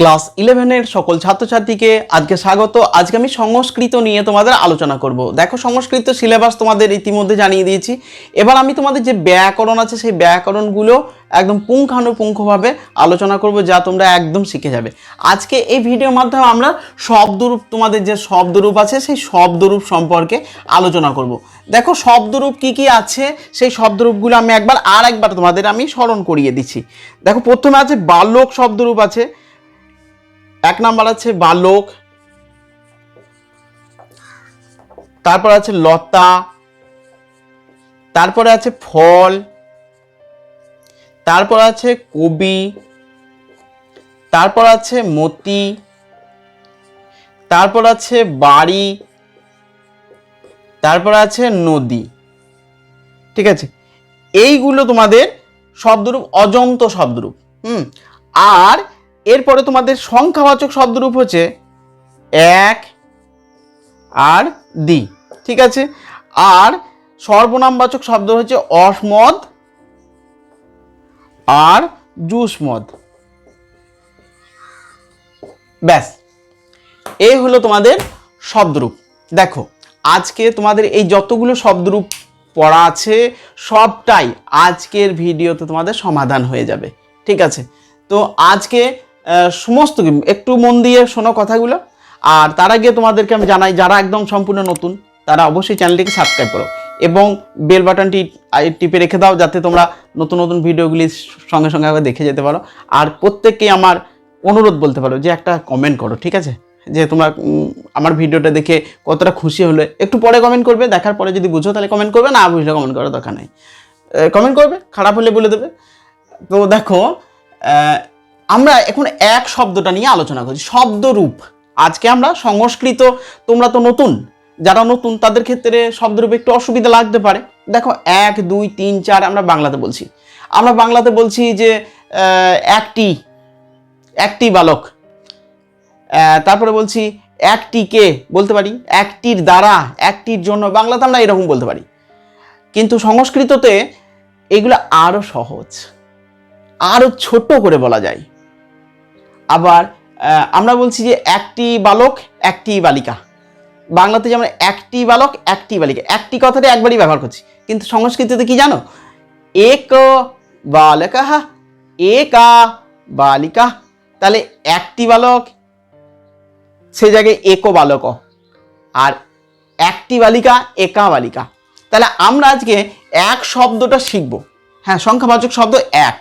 Class ইলেভেনের সকল ছাত্রছাত্রীকে আজকে স্বাগত। আজকে আমি সংস্কৃত নিয়ে তোমাদের আলোচনা করব। দেখো, সংস্কৃত সিলেবাস তোমাদের ইতিমধ্যে জানিয়ে দিয়েছি। এবার আমি তোমাদের যে ব্যাকরণ আছে, সেই ব্যাকরণগুলো একদম পুঙ্খানুপুঙ্খভাবে আলোচনা করব, যা তোমরা একদম শিখে যাবে। আজকে এই ভিডিওর মাধ্যমে আমরা শব্দরূপ, তোমাদের যে শব্দরূপ আছে, সেই শব্দরূপ সম্পর্কে আলোচনা করব। দেখো, শব্দরূপ কি কি আছে, সেই শব্দরূপগুলো আমি একবার আর একবার তোমাদের আমি স্মরণ করিয়ে দিচ্ছি। দেখো, প্রথমে আছে বালক শব্দরূপ আছে এক নাম্বার আছে বালক, তারপর আছে লতা, তারপরে আছে ফল, তারপর আছে কবি, তারপর আছে মতি, তারপর আছে বাড়ি, তারপর আছে নদী। ঠিক আছে? এইগুলো তোমাদের শব্দরূপ, অজন্ত শব্দরূপ। হুম? আর এরপরে তোমাদের সংখ্যাবাচক শব্দরূপ হচ্ছে এক আর দি, ঠিক আছে? আর সর্বনামবাচক শব্দ হচ্ছে অসমদ, আর জুসমদ। ব্যাস, এই হলো তোমাদের শব্দরূপ। দেখো, আজকে তোমাদের এই যতগুলো শব্দরূপ পড়া আছে, সবটাই আজকের ভিডিওতে তোমাদের সমাধান হয়ে যাবে, ঠিক আছে? তো আজকে সমস্ত একটু মন দিয়ে শোনো কথাগুলো। আর তার আগে তোমাদেরকে আমি জানাই, যারা একদম সম্পূর্ণ নতুন, তারা অবশ্যই চ্যানেলটিকে সাবস্ক্রাইব করো এবং বেল বাটনটি টিপে রেখে দাও যাতে তোমরা নতুন নতুন ভিডিওগুলি সঙ্গে সঙ্গে আগে দেখে যেতে পারো। আর প্রত্যেককেই আমার অনুরোধ বলতে পারো যে একটা কমেন্ট করো, ঠিক আছে? যে তোমরা আমার ভিডিওটা দেখে কতটা খুশি হলে একটু পরে কমেন্ট করবে, দেখার পরে যদি বুঝো তাহলে কমেন্ট করবে, না বুঝলে কমেন্ট করার দরকার নেই। কমেন্ট করবে, খারাপ হলে বলে দেবে। তো দেখো আমরা এখন এক শব্দটা নিয়ে আলোচনা করছি, শব্দরূপ। আজকে আমরা সংস্কৃত, তোমরা তো নতুন, যারা নতুন তাদের ক্ষেত্রে শব্দরূপ একটু অসুবিধা লাগতে পারে। দেখো, এক, দুই, তিন, চার আমরা বাংলাতে বলছি। আমরা বাংলাতে বলছি যে একটি একটি বালক। তারপরে বলছি, একটিকে বলতে পারি, একটির দ্বারা, একটির জন্য। বাংলাতে আমরা এরকম বলতে পারি। কিন্তু সংস্কৃততে এগুলো আরও সহজ আরও ছোট করে বলা যায়। আবার আমরা বলছি যে একটি বালক, একটি বালিকা। বাংলাতে যেমন একটি বালক, একটি বালিকা। একটি কথাটা একবারই ব্যবহার করছি। কিন্তু সংস্কৃতিতে কি জানো? এক বালকা, একা বালিকা। তাহলে একটি বালক, সে জায়গায় একো বালক। আর একটি বালিকা, একা বালিকা। তাহলে আমরা আজকে এক শব্দটা শিখব। হ্যাঁ সংখ্যাবাচক শব্দ এক।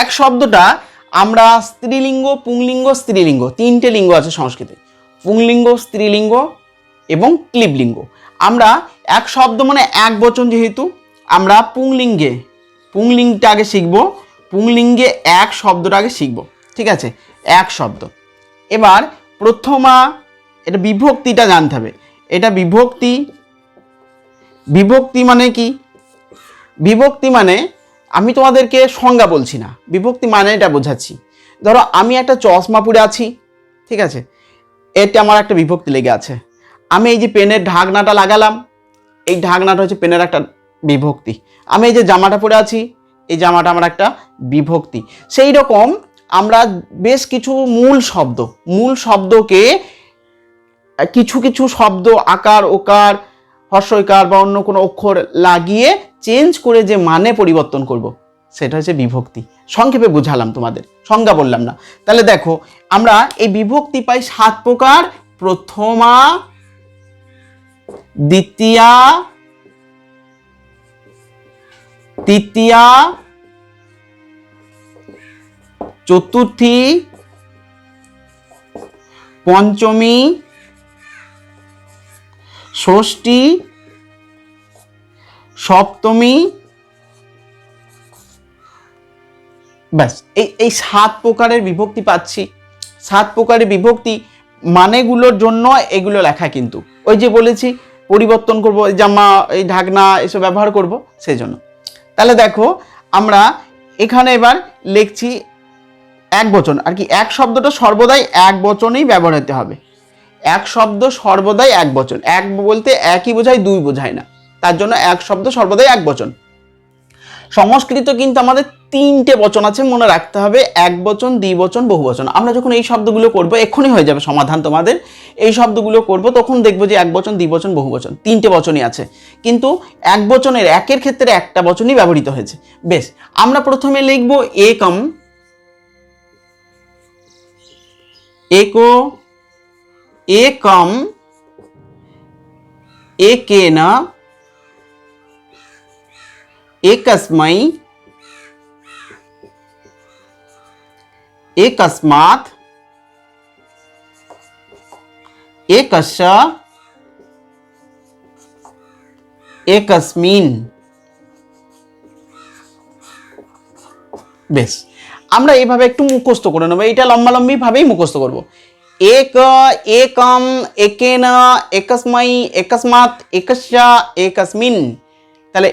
এক শব্দটা আমরা স্ত্রীলিঙ্গ, পুংলিঙ্গ, স্ত্রীলিঙ্গ, তিনটে লিঙ্গ আছে সংস্কৃতে। পুংলিঙ্গ, স্ত্রীলিঙ্গ এবং ক্লিবলিঙ্গ। আমরা এক শব্দ মানে এক বচন যেহেতু, আমরা পুংলিঙ্গে পুংলিঙ্গটা আগে শিখব, পুংলিঙ্গে এক শব্দটা আগে শিখব, ঠিক আছে? এক শব্দ। এবার প্রথমা, এটা বিভক্তিটা জানতে হবে। এটা বিভক্তি বিভক্তি মানে কি? বিভক্তি মানে আমি তোমাদেরকে সংজ্ঞা বলছি না, বিভক্তি মানে এটা বোঝাচ্ছি। ধরো, আমি একটা চশমা পরে আছি, ঠিক আছে? এতে আমার একটা বিভক্তি লেগে আছে। আমি এই যে পেনের ঢাকনাটা লাগালাম, এই ঢাকনাটা হচ্ছে পেনের একটা বিভক্তি। আমি এই যে জামাটা পরে আছি, এই জামাটা আমার একটা বিভক্তি। সেই রকম আমরা বেশ কিছু মূল শব্দ, মূল শব্দকে কিছু কিছু শব্দ, আকার, ওকার, হর্ষইকার বা অন্য কোনো অক্ষর লাগিয়ে চেঞ্জ করে যে মানে পরিবর্তন করব, সেটা হচ্ছে বিভক্তি। সংক্ষেপে বুঝালাম তোমাদের, সংজ্ঞা বললাম না। তাহলে দেখো, আমরা এই বিভক্তি পাই সাত প্রকার। প্রথমা, দ্বিতীয়া, তৃতীয়া, চতুর্থী, পঞ্চমী, ষষ্ঠী সপ্তমী। ব্যাস, এই এই সাত প্রকারের বিভক্তি পাচ্ছি। সাত প্রকারের বিভক্তি মানেগুলোর জন্য এগুলো লেখা কিন্তু। ওই যে বলেছি, পরিবর্তন করব, এই জামা, এই ঢাকনা, এসব ব্যবহার করব সেই জন্য তাহলে দেখো, আমরা এখানে এবার লিখছি এক বচন। আর কি এক শব্দটা সর্বদাই এক বচনেই ব্যবহার হতে হবে। এক শব্দ সর্বদাই এক বচন। এক বলতে একই বোঝায়, দুই বোঝায় না। তার জন্য এক শব্দ সর্বদাই এক বচন। সংস্কৃত কিন্তু আমাদের তিনটে বচন আছে, মনে রাখতে হবে। এক বচন দ্বিবচন বহু বচন। আমরা যখন এই শব্দগুলো করব, এক্ষুনি হয়ে যাবে সমাধান তোমাদের। এই শব্দগুলো করব, তখন দেখব যে এক বচন দ্বিবচন বহু বচন, তিনটে বচনই আছে। কিন্তু এক বচনের একের ক্ষেত্রে একটা বচনই ব্যবহৃত হয়েছে। বেশ, আমরা প্রথমে লিখব একম। একো, একম, একেনা एकस्मै एकस्मात् एकस्य एकस्मिन् বেশ আমরা এইভাবে একটু মুখস্থ করে নেবো এইটা লম্বালম্বি ভাবেই মুখস্থ করব এক একম একেন একস্মাই একস্মাত একস্যা একস্মিন তাহলে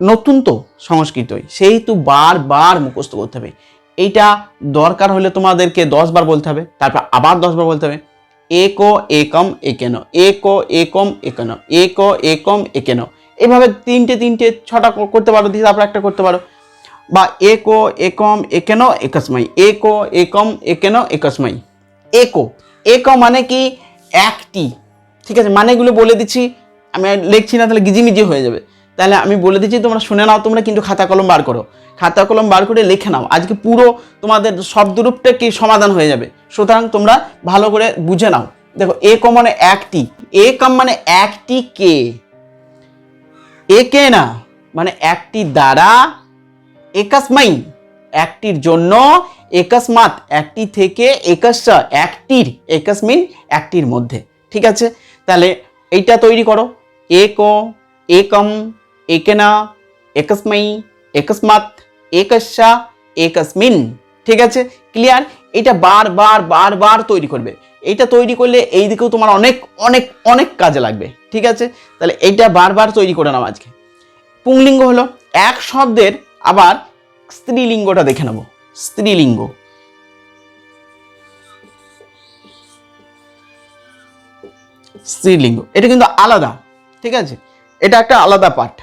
নতুন তো সংস্কৃতই। সেই তো বারবার মুখস্থ করতে হবে। এইটা দরকার হলে তোমাদেরকে দশবার বলতে হবে, তারপর আবার দশবার বলতে হবে। এক, একম, একেন, এক, একম, একেন, এক, একম, একেন। এভাবে তিনটে তিনটে, ছটা করতে পারো, দিয়ে তারপর একটা করতে পারো। বা একো, একম, একেন একস্মাই একো, একম, একেন একস্মাই একো, এক মানে কি? একটি। ঠিক আছে, মানেগুলো বলে দিচ্ছি। আমি লিখছি না, তাহলে গিজিমিজি হয়ে যাবে। তাহলে আমি বলে দিচ্ছি, তোমরা শুনে নাও, তোমরা কিন্তু খাতা কলম বার করো। খাতা কলম বার করে লিখে নাও। আজকে পুরো তোমাদের শব্দরূপটা কি সমাধান হয়ে যাবে? সুতরাং তোমরা ভালো করে বুঝে নাও। দেখো এক মানে একটি। একম মানে একটি কে? এ কে না? মানে একটি দ্বারা একাসমাই একটির জন্য একাসমাত একটি থেকে একাশ্য একটির। একাসমিন একটির মধ্যে। ঠিক আছে? তাহলে এইটা তৈরি করো। এক একম একেনা একস্মাই একস্মাত একস্যা একস্মিন ঠিক আছে? ক্লিয়ার এটা বারবার বারবার তৈরি করবে। এটা তৈরি করলে এই দিকেও তোমার অনেক অনেক অনেক কাজে লাগবে। ঠিক আছে? তাহলে এইটা বারবার তৈরি করে নাও আজকে। পুংলিঙ্গ হলো এক শব্দের আবার স্ত্রীলিঙ্গটা দেখে নেব। স্ত্রীলিঙ্গ। স্ত্রীলিঙ্গ। এটা কিন্তু আলাদা। ঠিক আছে? এটা একটা আলাদা পার্ট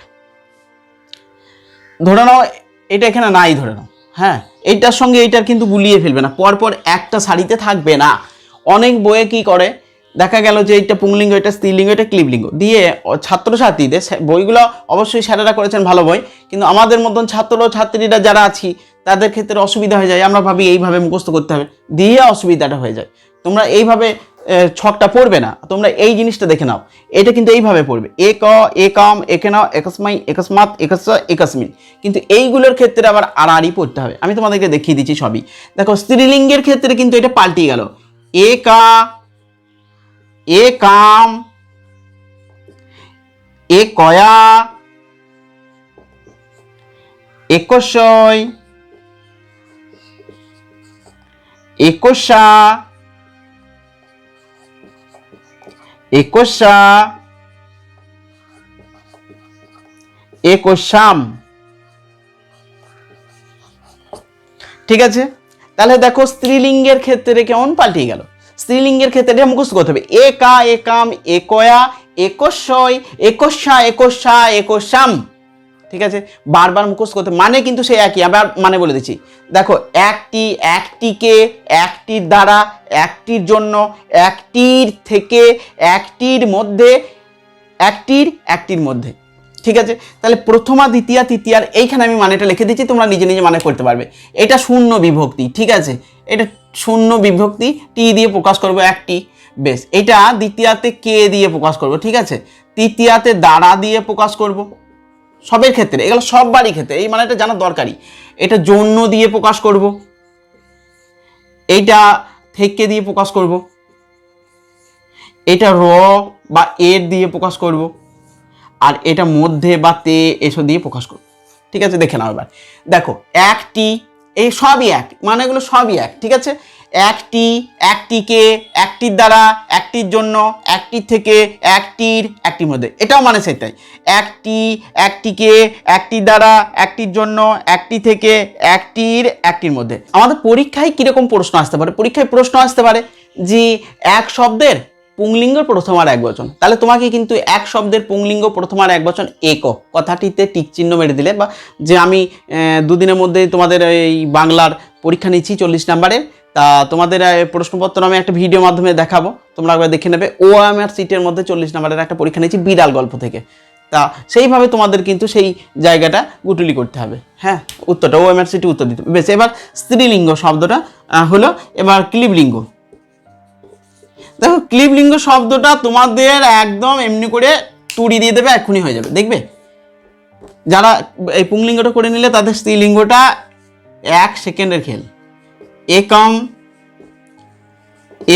ধরে নাও, এটা এখানে নাই ধরে নাও। হ্যাঁ এইটার সঙ্গে এইটার কিন্তু গুলিয়ে ফেলবে না। পরপর একটা শাড়িতে থাকবে না। অনেক বইয়ে কি করে? দেখা গেল যে এটা পুংলিঙ্গ, এটা স্ত্রীলিঙ্গ, এটা ক্লিবলিঙ্গ দিয়ে ছাত্রছাত্রীদের বইগুলো অবশ্যই স্যারেরা করেছেন ভালো বই। কিন্তু আমাদের মতন ছাত্র ছাত্রীরা যারা আছি, তাদের ক্ষেত্রে অসুবিধা হয়ে যায়। আমরা ভাবি এইভাবে মুখস্থ করতে হবে। দিয়ে অসুবিধাটা হয়ে যায়। তোমরা এইভাবে ছকটা পড়বে না। তোমরা এই জিনিসটা দেখে নাও। এটা কিন্তু এইভাবে পড়বে। এক একম একে নাও একস্মাই একস্মাত একস্য একস্মিন কিন্তু এইগুলোর ক্ষেত্রে আবার আড়াআড়ি পড়তে হবে। আমি তোমাদেরকে দেখিয়ে দিচ্ছি সবই। দেখো, স্ত্রীলিঙ্গের ক্ষেত্রে কিন্তু এটা পাল্টিয়ে গেল। এ, কা, এ, কাম, এ, কয়া একশয় একশা একশা। একশাম। ঠিক আছে? তাহলে দেখো স্ত্রীলিঙ্গের ক্ষেত্রে কেমন? পাল্টিয়ে গেল। স্ত্রীলিঙ্গের ক্ষেত্রে এটা মুখস্থ করতে হবে। একা, একাম, একয়া একশয় একশা একশা একশাম ঠিক আছে? বারবার মুখস্থ করতে মানে কিন্তু সেই একই। আবার মানে বলে দিচ্ছি। দেখো, একটি, একটিকে একটির দ্বারা একটির জন্য, একটির থেকে একটির মধ্যে, একটির একটির মধ্যে। ঠিক আছে? তাহলে প্রথমা, দ্বিতীয়া, তৃতীয়ার এইখানে আমি মানেটা লিখে দিচ্ছি, তোমরা নিজে নিজে মানে করতে পারবে। এটা শূন্য বিভক্তি, ঠিক আছে? এটা শূন্য বিভক্তি, টি দিয়ে প্রকাশ করব একটি, বেশ। এটা দ্বিতীয়াতে কে দিয়ে প্রকাশ করব, ঠিক আছে? তৃতীয়াতে দ্বারা দিয়ে প্রকাশ করব সবের ক্ষেত্রে, এগুলো সববারই ক্ষেত্রে, এই মানেটা জানা দরকারি এটা জন্য দিয়ে প্রকাশ করব। এইটা থেকে দিয়ে প্রকাশ করব। এটা র বা এর দিয়ে প্রকাশ করব। আর এটা মধ্যে বা তে এসব দিয়ে প্রকাশ করব। ঠিক আছে, দেখে নাও এবার। দেখো, একটি, এই সবই এক মানে এগুলো সবই এক, ঠিক আছে? একটি, একটিকে, একটির দ্বারা, একটির জন্য একটির থেকে, একটির একটির মধ্যে। এটাও মানে সেটাই একটি, একটিকে, একটির দ্বারা, একটির জন্য, একটি থেকে, একটির একটির মধ্যে। আমাদের পরীক্ষায় কীরকম প্রশ্ন আসতে পারে? পরীক্ষায় প্রশ্ন আসতে পারে যে এক শব্দের পুংলিঙ্গ প্রথম আর এক বচন। তাহলে তোমাকে কিন্তু এক শব্দের পুংলিঙ্গ প্রথম আর এক বচন এক কথাটিতে টিক চিহ্ন মেরে দিলে বা যে আমি দুদিনের মধ্যে তোমাদের এই বাংলার পরীক্ষা নিচ্ছি চল্লিশ নাম্বারের। তা তোমাদের প্রশ্নপত্র আমি একটা ভিডিও মাধ্যমে দেখাবো। তোমরা একবার দেখে নেবে। ও আমার সিটের মধ্যে চল্লিশ নাম্বারের একটা পরীক্ষা নিয়েছি বিড়াল গল্প থেকে। তা সেইভাবে তোমাদের কিন্তু সেই জায়গাটা গুটুলি করতে হবে। হ্যাঁ উত্তরটা ও এমআর সিটি উত্তর দিতে হবে। বেশ, এবার স্ত্রীলিঙ্গ শব্দটা হলো এবার ক্লিবলিঙ্গ দেখো ক্লিবলিঙ্গ শব্দটা তোমাদের একদম এমনি করে তুড়ি দিয়ে দেবে, এক্ষুনি হয়ে যাবে। দেখবে? যারা এই পুংলিঙ্গটা করে নিলে তাদের স্ত্রীলিঙ্গটা এক সেকেন্ডের খেল। একম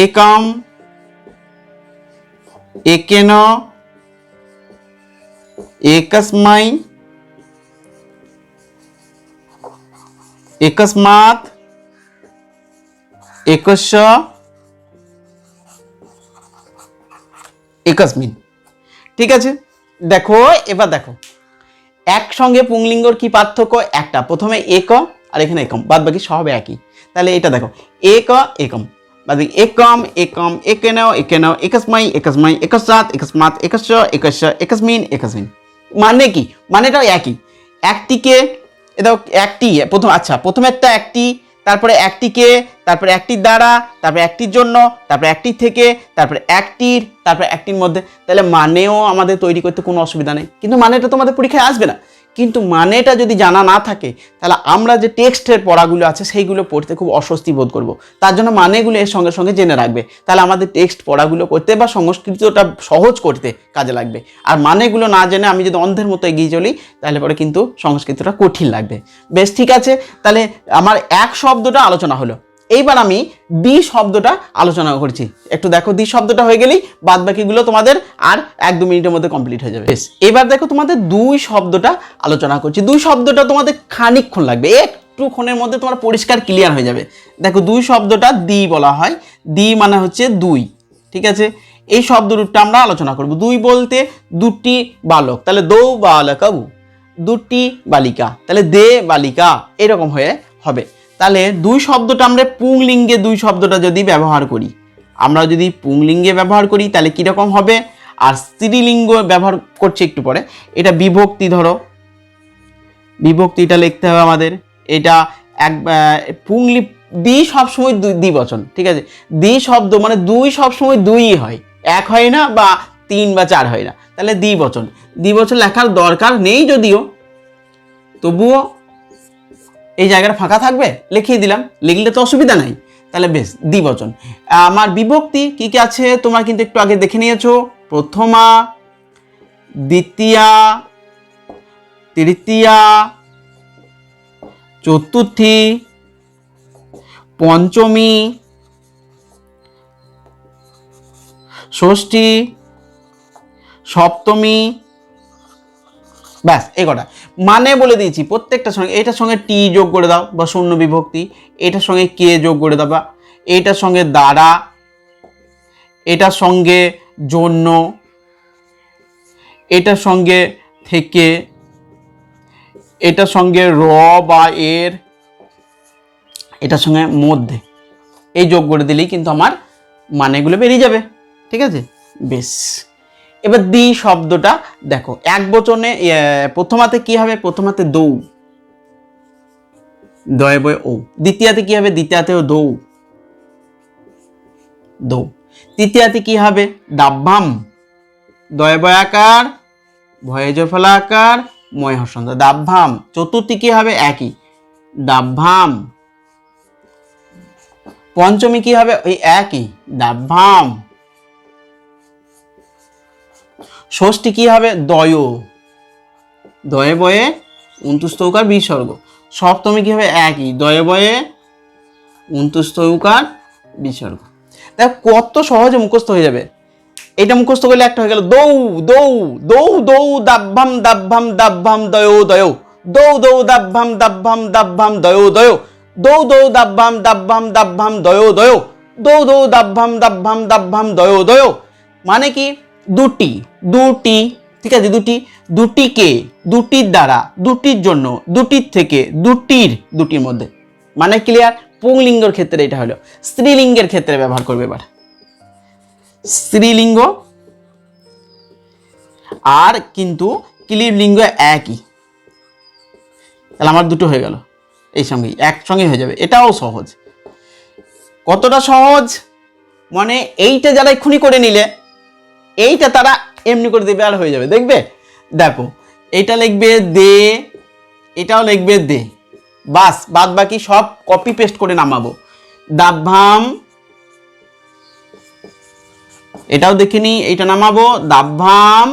একম একেন, একস্মাই একস্মাত একস্য, একস্মিন। ঠিক আছে? দেখো, এবার দেখো। একসঙ্গে পুংলিঙ্গর কি পার্থক্য? একটা। প্রথমে এক আর এখানে একম বাদ বাকি সব একই। তাহলে এটা দেখো এক একম বাদ একম একম একেন একেন একস্মাই একস্মাই একসাত একস্মাত একস্য একস্য একস্মিন একস্মিন মানে কি? মানেটাও একই। একটিকে, এ দেখো, একটি, প্রথম আচ্ছা প্রথম একটা একটি, তারপরে একটিকে, তারপরে একটির দ্বারা, তারপরে একটির জন্য, তারপরে একটির থেকে, তারপরে একটির তারপরে একটির মধ্যে। তাহলে মানেও আমাদের তৈরি করতে কোনো অসুবিধা নেই। কিন্তু মানেটা তোমাদের পরীক্ষায় আসবে না। কিন্তু মানেটা যদি জানা না থাকে, তাহলে আমরা যে টেক্সটের পড়াগুলো আছে, সেইগুলো পড়তে খুব অস্বস্তি বোধ করব। তার জন্য মানেগুলো এর সঙ্গে সঙ্গে জেনে রাখবে। তাহলে আমাদের টেক্সট পড়াগুলো করতে বা সংস্কৃতটা সহজ করতে কাজে লাগবে। আর মানেগুলো না জেনে আমি যদি অন্ধের মতো এগিয়ে চলি, তাহলে পরে কিন্তু সংস্কৃতটা কঠিন লাগবে। বেশ, ঠিক আছে। তাহলে আমার এক শব্দটা আলোচনা হলো। এইবার আমি দ্বি শব্দটা আলোচনা করছি। একটু দেখো দ্বি শব্দটা হয়ে গেলেই বাদ বাকিগুলো তোমাদের আর এক দু মিনিটের মধ্যে কমপ্লিট হয়ে যাবে। এবার দেখো তোমাদের দুই শব্দটা আলোচনা করছি। দুই শব্দটা তোমাদের খানিকক্ষণ লাগবে, একটু ক্ষণের মধ্যে তোমার পরিষ্কার ক্লিয়ার হয়ে যাবে। দেখো দুই শব্দটা দি বলা হয়, দি মানে হচ্ছে দুই, ঠিক আছে? এই শব্দ রূপটা আমরা আলোচনা করব। দুই বলতে দুটি বালক, তাহলে দৌ বালকাবু, দুটি বালিকা, তাহলে দে বালিকা, এরকম হয়ে হবে। তাহলে দুই শব্দটা আমরা পুংলিঙ্গে দুই শব্দটা যদি ব্যবহার করি। আমরা যদি পুংলিঙ্গে ব্যবহার করি, তাহলে কীরকম হবে? আর স্ত্রীলিঙ্গ ব্যবহার করছি একটু পরে। এটা বিভক্তি ধরো। বিভক্তিটা লিখতে হবে আমাদের। এটা এক পুংলি, দি সবসময় দুই দ্বিবচন ঠিক আছে? দি শব্দ মানে দুই সবসময় দুই হয়। এক হয় না বা তিন বা চার হয় না। তাহলে দ্বিবচন দ্বিবচন লেখার দরকার নেই যদিও। তবুও এই জায়গাটা ফাঁকা থাকবে? লিখিয়ে দিলাম। লিখলে তো অসুবিধা নাই। তাহলে বেশ, দ্বিবচন। আমার বিভক্তি কি কি আছে? তোমরা কিন্তু একটু আগে দেখে নিয়েছো। প্রথমা, দ্বিতীয়া, তৃতীয়া, চতুর্থী, পঞ্চমী, ষষ্ঠী, সপ্তমী ব্যাস, এই কটা। মানে বলে দিয়েছি, প্রত্যেকটা সঙ্গে, এটার সঙ্গে টি যোগ করে দাও বা শূন্য বিভক্তি, এটার সঙ্গে কে যোগ করে দাও বা, এটার সঙ্গে দ্বারা এটার সঙ্গে জন্য, এটার সঙ্গে থেকে, এটার সঙ্গে র বা এর, এটার সঙ্গে মধ্যে। এই যোগ করে দিলেই কিন্তু আমার মানেগুলো বেরিয়ে যাবে, ঠিক আছে? বেশ। এবার দি শব্দটা, দেখো, এক বচনে প্রথমাতে কি হবে? প্রথমাতে দৌ। দয়ে বয়ে ও দ্বিতীয়াতে কি হবে? দ্বিতীয়াতেও দৌ। দৌ। তৃতীয়াতে কি হবে? বয় আকার, ভয়ে জফলা আকার, ময় হসন্ত ডাব্বাম চতুর্থী কি হবে? একই। ডাব্বাম পঞ্চমী কি হবে? ওই একই। ডাব্বাম ষষ্ঠী কি হবে? দয়। দয়ে বয়ে উন্তুস্তৌকার বিসর্গ। সপ্তমী কি হবে? একই। দয়ে বয়ে উন্তুস্তৌকার বিসর্গ। দেখ, কত সহজে মুখস্থ হয়ে যাবে। এটা মুখস্থ করলে একটা হয়ে গেল, দৌ দৌ দৌ দৌ দাব্বাম দাব্বাম দাব্বাম দয়ো দয়ো। দৌ দৌ দাব্বাম দাব্বাম দাব্বাম দয়ো দয়ো। দৌ দৌ দাব্বাম দাব্বাম দাব্বাম দয়ো দয়ো। দৌ দৌ দাব্বাম দাব্বাম দাব্বাম দয়ো দয়ো। মানে কি? দুটি দুটি, ঠিক আছে, দুটি, দুটিকে, দুটির দ্বারা, দুটির জন্য, দুটির থেকে দুটির দুটির মধ্যে। মানে ক্লিয়ার পুংলিঙ্গর ক্ষেত্রে এটা হলো। স্ত্রীলিঙ্গের ক্ষেত্রে ব্যবহার করবে এবার। স্ত্রীলিঙ্গ আর কিন্তু ক্লিবলিঙ্গ একই। তাহলে আমার দুটো হয়ে গেল। এই সঙ্গেই একসঙ্গে হয়ে যাবে। এটাও সহজ। কতটা সহজ? মানে এইটা যারা এক্ষুনি করে নিলে এইটা তারা এমনি করে দেবে, আর হয়ে যাবে। দেখবে? দেখো, এটা লিখবে দে, এটাও লিখবে দে। বাস বাদ বাকি সব কপি পেস্ট করে নামাবো। দাভাম এটাও দেখিনি এটা নামাবো। দাভাম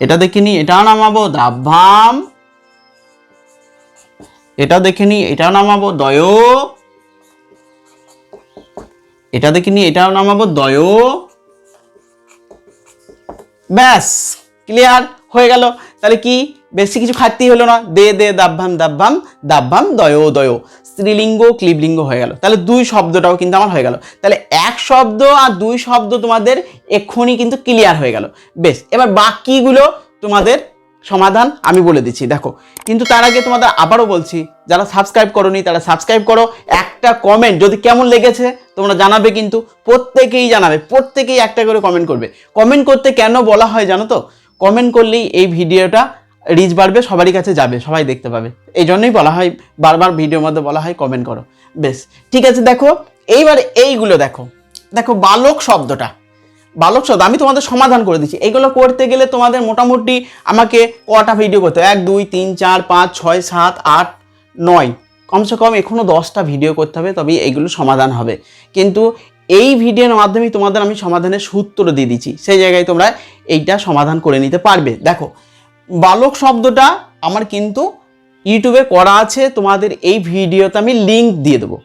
এটা দেখিনি এটাও নামাবো। দাভাম এটাও দেখিনি এটাও নামাবো। দয় এটা দেখিনি এটাও নামাবো দয় ব্যাস ক্লিয়ার হয়ে গেল। তাহলে কি? বেশি কিছু খাটতেই হলো না। দে দে, দাব্বাম দাব্বাম দাব্বাম দয় দয় স্ত্রীলিঙ্গ ক্লিবলিঙ্গ হয়ে গেল। তাহলে দুই শব্দটাও কিন্তু আমার হয়ে গেল। তাহলে এক শব্দ আর দুই শব্দ তোমাদের এক্ষুনি কিন্তু ক্লিয়ার হয়ে গেল। বেশ, এবার বাকিগুলো তোমাদের সমাধান আমি বলে দিচ্ছি, দেখো। কিন্তু তার আগে তোমাদের আবারও বলছি, যারা সাবস্ক্রাইব করনি তারা সাবস্ক্রাইব করো। একটা কমেন্ট যদি কেমন লেগেছে, তোমরা জানাবে কিন্তু, প্রত্যেকেই জানাবে, প্রত্যেকেই একটা করে কমেন্ট করবে। কমেন্ট করতে কেন বলা হয় জানো তো? কমেন্ট করলেই এই ভিডিওটা রিচ বাড়বে, সবারই কাছে যাবে, সবাই দেখতে পাবে। এই জন্যই বলা হয়, বারবার ভিডিওর মধ্যে বলা হয় কমেন্ট করো। বেশ, ঠিক আছে, দেখো। এইবার এইগুলো দেখো। দেখো, বালক শব্দটা। বালক শব্দ আমি তোমাদের সমাধান করে দিচ্ছি। এগুলো করতে গেলে তোমাদের মোটামুটি আমাকে কটা ভিডিও করতে এক, দুই, তিন, চার, পাঁচ, ছয়, সাত, আট, নয়। কমসে কম এখনও দশটা ভিডিও করতে হবে, তবেই এইগুলো সমাধান হবে। কিন্তু এই ভিডিওর মাধ্যমে তোমাদের আমি সমাধানের সূত্র দিয়ে দিচ্ছি। সেই জায়গায় তোমরা এইটা সমাধান করে নিতে পারবে। দেখো, বালক শব্দটা আমার কিন্তু ইউটিউবে করা আছে। তোমাদের এই ভিডিওতে আমি লিংক দিয়ে দেবো।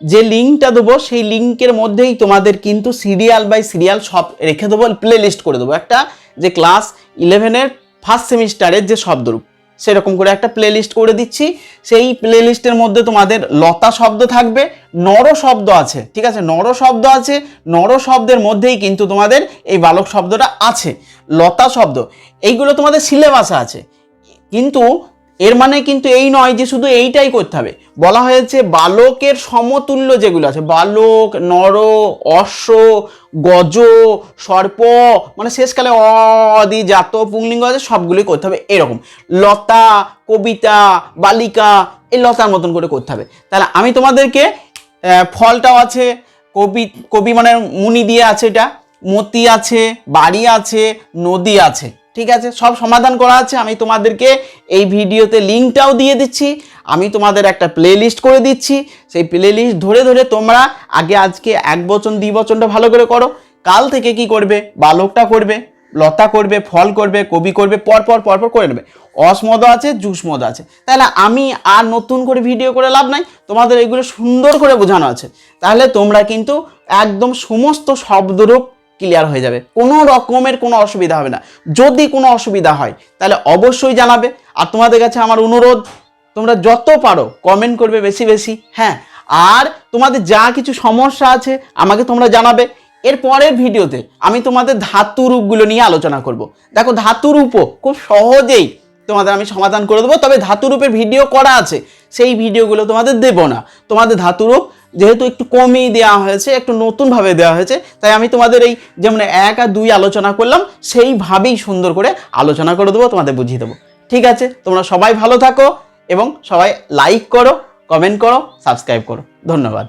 যে লিঙ্কটা দেবো, সেই লিঙ্কের মধ্যেই তোমাদের কিন্তু সিরিয়াল বাই সিরিয়াল সব রেখে দেবো প্লে লিস্ট করে দেবো। একটা যে ক্লাস ইলেভেনের ফার্স্ট সেমিস্টারের যে শব্দরূপ সেরকম করে একটা প্লে লিস্ট করে দিচ্ছি। সেই প্লে লিস্টের মধ্যে তোমাদের লতা শব্দ থাকবে, নর শব্দ আছে, ঠিক আছে? নর শব্দ আছে, নর শব্দের মধ্যেই কিন্তু তোমাদের এই বালক শব্দটা আছে, লতা শব্দ। এইগুলো তোমাদের সিলেবাসে আছে। কিন্তু এর মানে কিন্তু এই নয় যে শুধু এইটাই করতে হবে। বলা হয়েছে বালকের সমতুল্য যেগুলো আছে, বালক, নর, অশ্ব, গজ, সর্প মানে শেষকালে অদি জাত, পুংলিঙ্গ আছে, সবগুলোই করতে হবে এরকম। লতা, কবিতা, বালিকা, এই লতার মতন করে করতে হবে। তাহলে আমি তোমাদেরকে ফলটাও আছে, কবি কবি মানে মুনি দিয়ে আছে এটা, মতি আছে, বাড়ি আছে, নদী আছে। ঠিক আছে? সব সমাধান করা আছে। আমি তোমাদেরকে এই ভিডিওতে লিঙ্কটাও দিয়ে দিচ্ছি। আমি তোমাদের একটা প্লে করে দিচ্ছি। সেই প্লে লিস্ট ধরে ধরে তোমরা আগে আজকে এক বচন দ্বি বচনটা ভালো করে করো। কাল থেকে কি করবে? বালকটা করবে, লতা করবে, ফল করবে, কবি করবে পরপর পরপর করে নেবে। অসমদ আছে জুসমদ আছে। তাহলে আমি আর নতুন করে ভিডিও করে লাভ নাই। তোমাদের এগুলো সুন্দর করে বোঝানো আছে। তাহলে তোমরা কিন্তু একদম সমস্ত শব্দরূপ ক্লিয়ার হয়ে যাবে। কোনো রকমের কোনো অসুবিধা হবে না। যদি কোনো অসুবিধা হয়, তাহলে অবশ্যই জানাবে। আর তোমাদের কাছে আমার অনুরোধ, তোমরা যত পারো কমেন্ট করবে বেশি বেশি। হ্যাঁ আর তোমাদের যা কিছু সমস্যা আছে, আমাকে তোমরা জানাবে। এর পরের ভিডিওতে আমি তোমাদের ধাতু রূপগুলো নিয়ে আলোচনা করব। দেখো, ধাতু রূপও খুব সহজেই তোমাদের আমি সমাধান করে দেবো। তবে ধাতু রূপের ভিডিও করা আছে। সেই ভিডিওগুলো তোমাদের দেবো না। তোমাদের ধাতুরূপ যেহেতু একটু কমই দেওয়া হয়েছে, একটু নতুনভাবে দেওয়া হয়েছে, তাই আমি তোমাদের এই যেমন এক আর দুই আলোচনা করলাম, সেইভাবেই সুন্দর করে আলোচনা করে দেবো, তোমাদের বুঝিয়ে দেবো। ঠিক আছে? তোমরা সবাই ভালো থাকো এবং সবাই লাইক করো কমেন্ট করো সাবস্ক্রাইব করো। ধন্যবাদ।